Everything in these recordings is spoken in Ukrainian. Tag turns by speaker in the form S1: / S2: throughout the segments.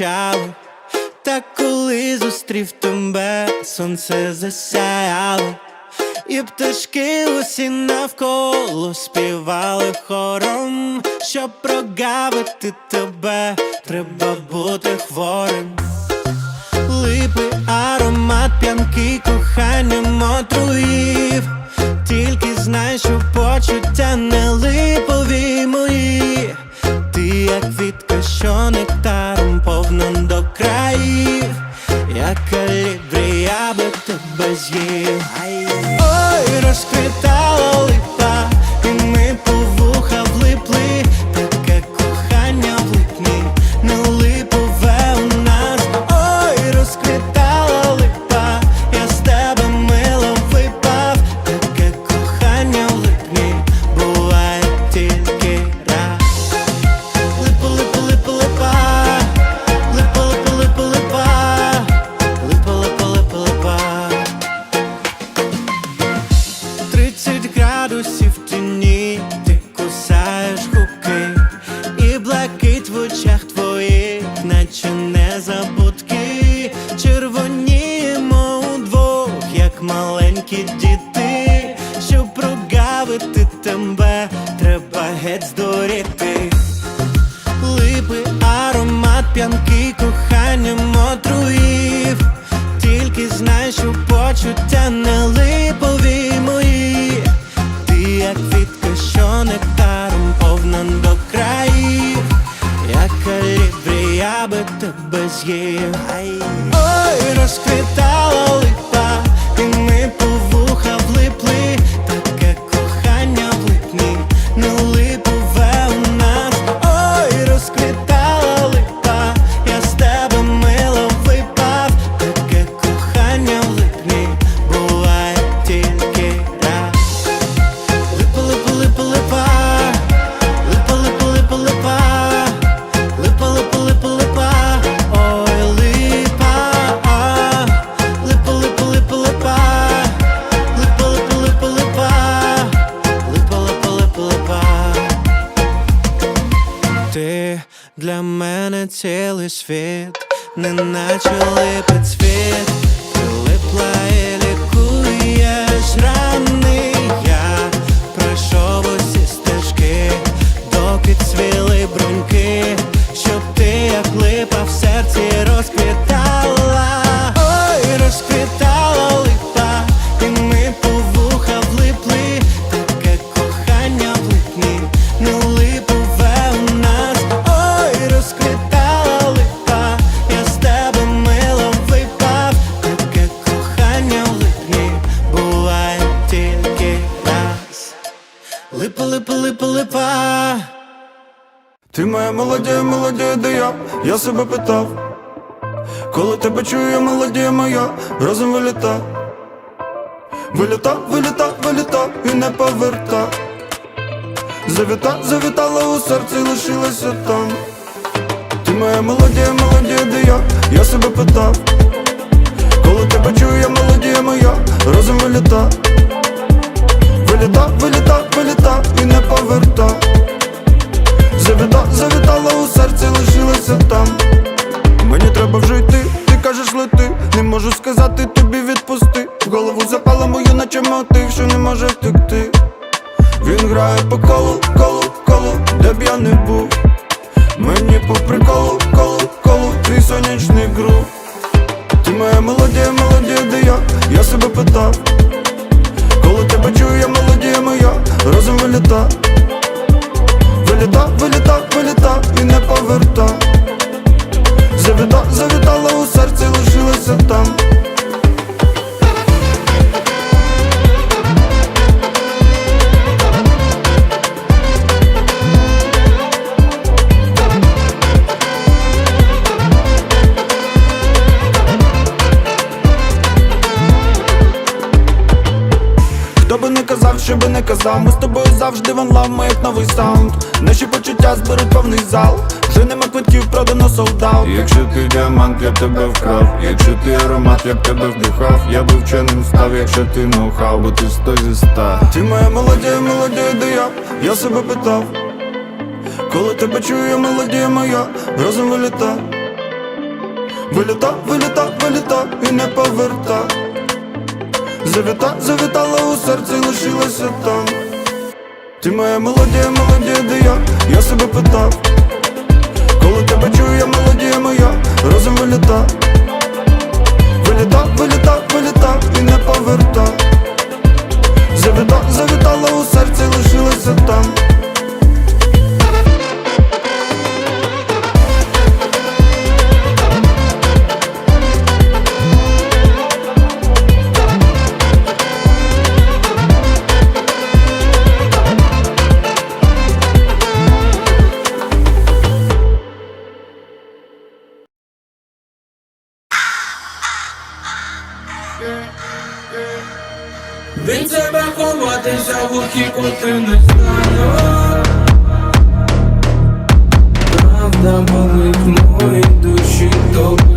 S1: як. Та коли зустрів тебе, сонце засяяло, і пташки усі навколо співали хором, щоб прогавити тебе, треба бути хворим. Липи аромат п'янки коханням отруїв Тільки знай, що почуття не липові мої Ти як квітка, що нектаром з'їв Ой, розквітала прогавити тебе, треба геть здуріти. Липи, аромат п'янки коханням отруїв Тільки знай, що почуття не липові мої. Ти як квітка, що нектаром повна до країв. Як калібрі, я би тебе з'їв. Ой, розквітала липа, цілий світ, неначе липець цвіт, Ти
S2: моя молодія, молодія, де я, я себе питав, коли тебе чую, молодія моя, разом виліта, виліта, виліта, виліта і не поверта. Завіта, завітала у серці, лишилася там. Ти моя молодія, молодія, де я, я себе питав, коли тебе чую, молодія моя, разом виліта, виліта, виліта, виліта разом не казав, що би не казав, ми з тобою завжди ван лав, ми як новий саунд. Наші почуття зберуть повний зал. Вже нема квитків, продано солдат.
S3: Якщо ти діамант, я тебе вкрав Якщо ти аромат, я б тебе вдихав Я би вченим став, якщо ти ноу-хау, бо ти сто зі ста
S2: Ти моя молодія, молодія, де я, я себе питав. Коли тебе чую, мелодія моя, розум виліта. Виліта, виліта, виліта і не поверта. Завіта, завітала у серці, лишилася там. Ти моя мелодія, мелодія, де я, я себе питав. Коли тебе чую, мелодія моя, розум виліта. Вилітав, вилітав, вилітав і не поверта. Завіта, завітала у серці, лишилася там.
S4: Правда болить в моїй душі, топить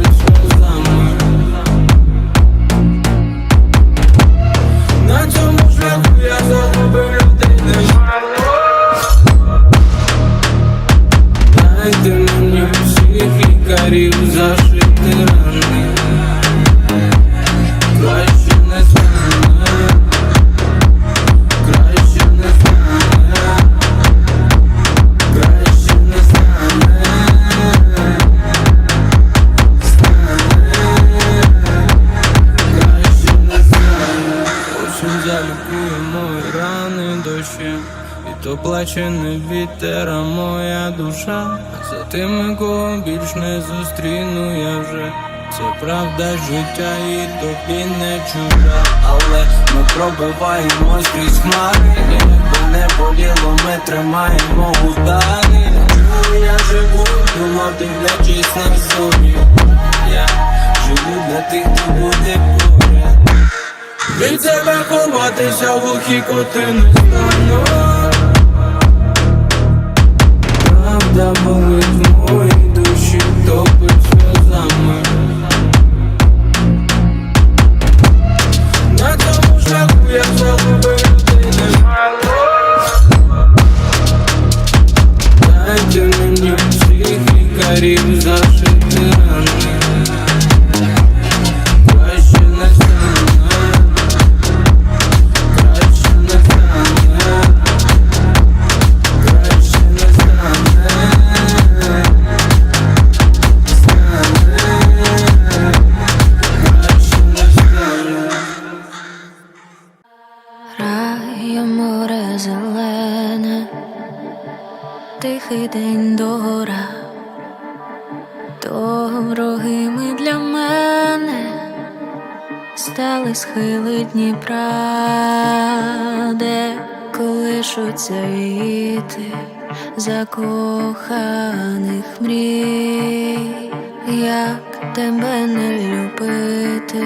S4: вітер, моя душа. За тими, кого більш не зустріну я вже. Це правда життя і тобі не чужа. Але ми пробиваємось крізь хмари. Якби не боліло, ми тримаємо удари. Чому я живу, думав, дивлячись на зорі. Я живу для тих, хто буде поряд. Від себе ховатися в глухі кути не стану Правда болить в моїй
S5: схили Дніпра, де колишуться віти закоханих мрій, як тебе не любити.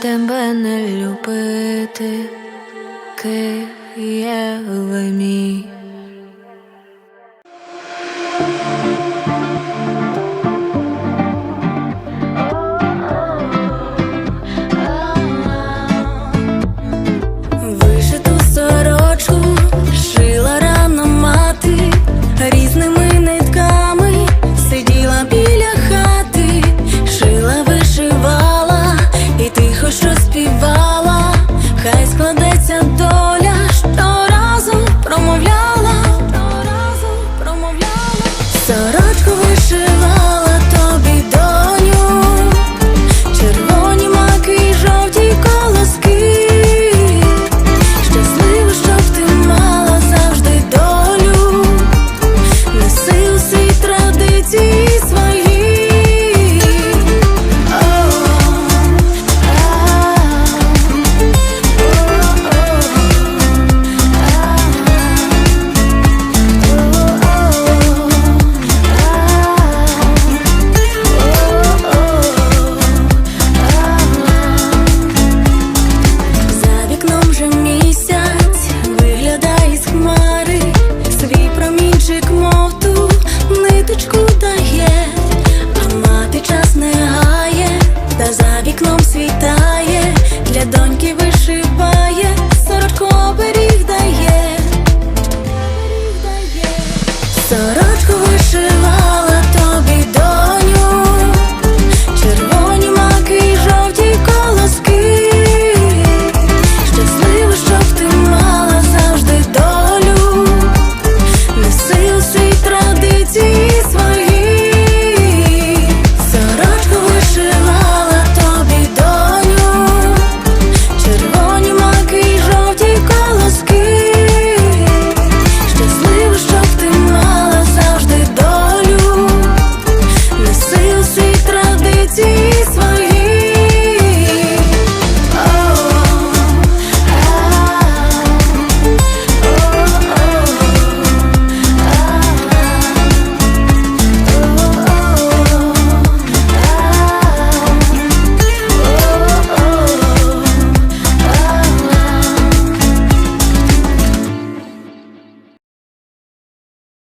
S5: тебе не любити, Києве мій. Вишиту сорочку шила рано мати різними.